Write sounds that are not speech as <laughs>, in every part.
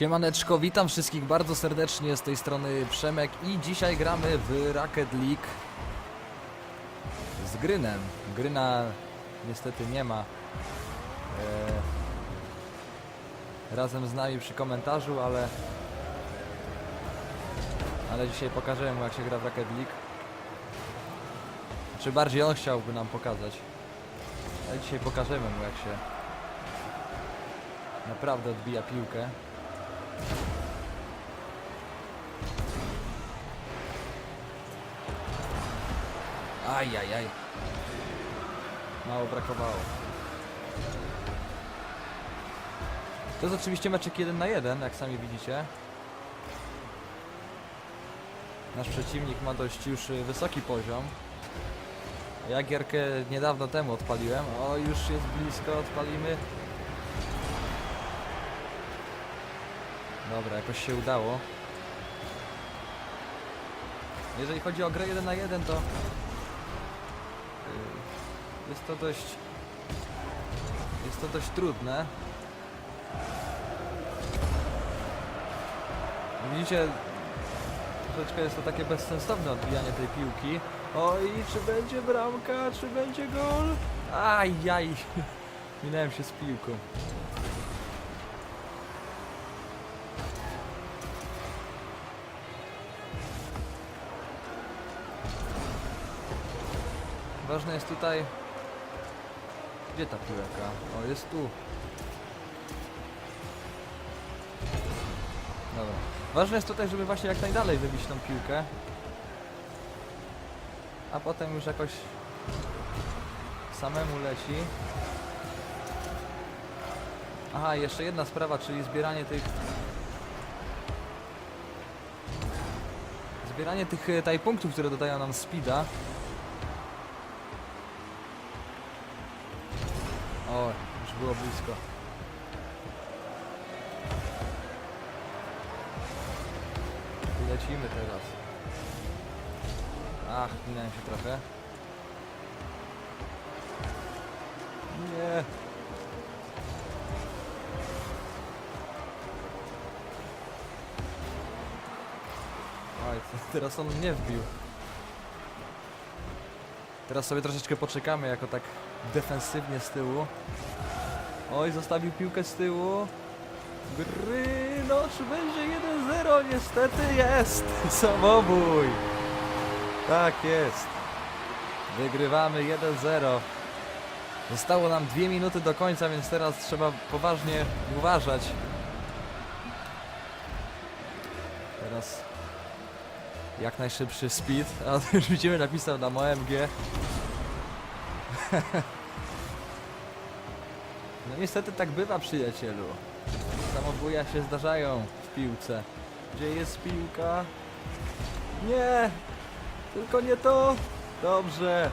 Siemaneczko, witam wszystkich bardzo serdecznie z tej strony Przemek i dzisiaj gramy w Rocket League z Grynem. Gryna niestety nie ma. E, razem z nami przy komentarzu, ale ale dzisiaj pokażemy mu jak się gra w Rocket League. Czy bardziej on chciałby nam pokazać. Ale dzisiaj pokażemy mu jak się naprawdę odbija piłkę. Aj, aj, aj. Mało brakowało. To jest oczywiście meczek 1 na 1, jak sami widzicie. Nasz przeciwnik ma dość już y, wysoki poziom. Ja gierkę niedawno temu odpaliłem. O, już jest blisko, odpalimy. Dobra, jakoś się udało. Jeżeli chodzi o grę 1 na 1, to yy, jest to dość jest to dość trudne. Widzicie, troszeczkę jest to takie bezsensowne odbijanie tej piłki. Oj, czy będzie bramka, czy będzie gol? Ajaj, <laughs> minąłem się z piłką. Ważne jest tutaj... Gdzie ta piłka? O, jest tu. Dobra. Ważne jest tutaj, żeby właśnie jak najdalej wybić tą piłkę. A potem już jakoś samemu leci. Aha, jeszcze jedna sprawa, czyli zbieranie tych... Zbieranie tych e, tutaj punktów, które dodają nam speeda. O, już było blisko. Lecimy teraz. Ach, minąłem się trochę. Nie. Oj, <laughs> teraz on mnie wbił. Teraz sobie troszeczkę poczekamy, jako tak defensywnie z tyłu. Oj, zostawił piłkę z tyłu. Gry, no czy będzie 1-0? Niestety jest! <laughs> Samobój! Tak jest. Wygrywamy 1-0. Zostało nam dwie minuty do końca, więc teraz trzeba poważnie uważać. Teraz jak najszybszy speed, <laughs> a już widzimy napisał na OMG. <laughs> No niestety tak bywa przyjacielu. Samobuja się zdarzają w piłce. Gdzie jest piłka? Nie! Tylko nie to! Dobrze!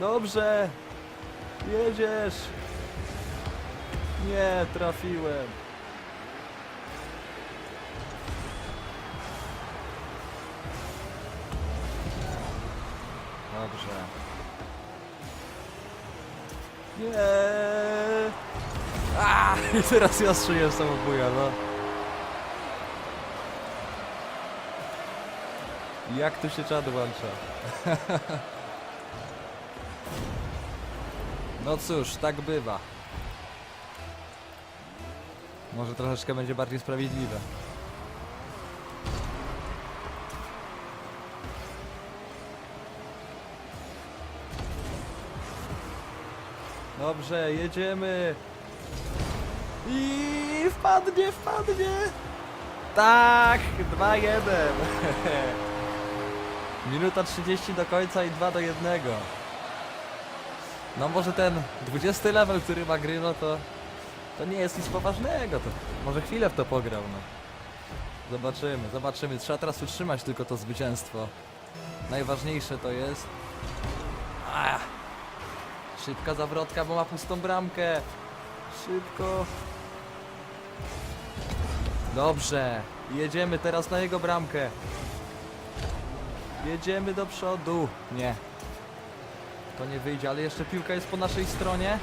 Dobrze! Jedziesz! Nie, trafiłem. Dobrze. Nie. A, <laughs> teraz ja szyję samobuja, no. Jak tu się czad włącza? <laughs> no cóż, tak bywa. Może troszeczkę będzie bardziej sprawiedliwe. Dobrze, jedziemy. I wpadnie, wpadnie. Tak, 2-1. <laughs> Minuta 30 do końca i 2 do 1. No może ten 20 level, który ma gry, no to to nie jest nic poważnego. To może chwilę w to pograł, no. Zobaczymy, zobaczymy. Trzeba teraz utrzymać tylko to zwycięstwo. Najważniejsze to jest. Ach. Szybka zawrotka, bo ma pustą bramkę. Szybko. Dobrze. Jedziemy teraz na jego bramkę. Jedziemy do przodu. Nie. To nie wyjdzie, ale jeszcze piłka jest po naszej stronie.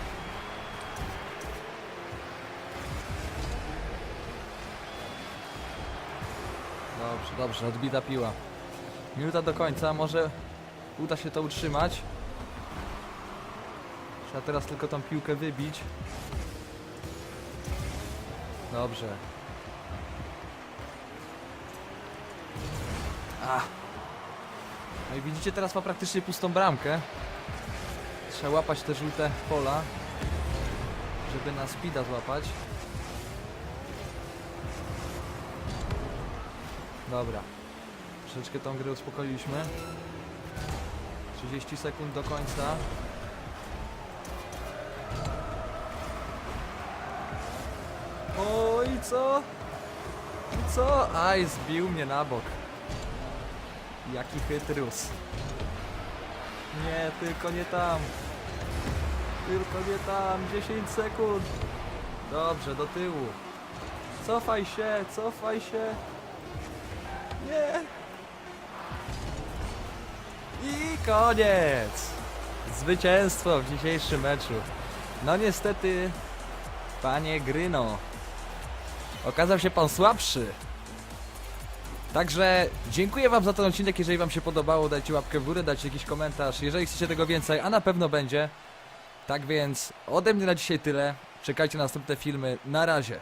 Dobrze, dobrze, odbita piła. Minuta do końca, może uda się to utrzymać. Trzeba teraz tylko tą piłkę wybić. Dobrze. A. No i widzicie, teraz ma praktycznie pustą bramkę. Trzeba łapać te żółte pola, żeby na speeda złapać. Dobra. Troszeczkę tą grę uspokoiliśmy. 30 sekund do końca. Co? I co? Aj, zbił mnie na bok. Jaki chytrus. Nie, tylko nie tam. Tylko nie tam. 10 sekund. Dobrze, do tyłu. Cofaj się, cofaj się. Nie. I koniec. Zwycięstwo w dzisiejszym meczu. No niestety, panie Gryno, okazał się pan słabszy. Także dziękuję wam za ten odcinek, jeżeli wam się podobało, dajcie łapkę w górę, dajcie jakiś komentarz, jeżeli chcecie tego więcej, a na pewno będzie. Tak więc ode mnie na dzisiaj tyle. Czekajcie na następne filmy. Na razie.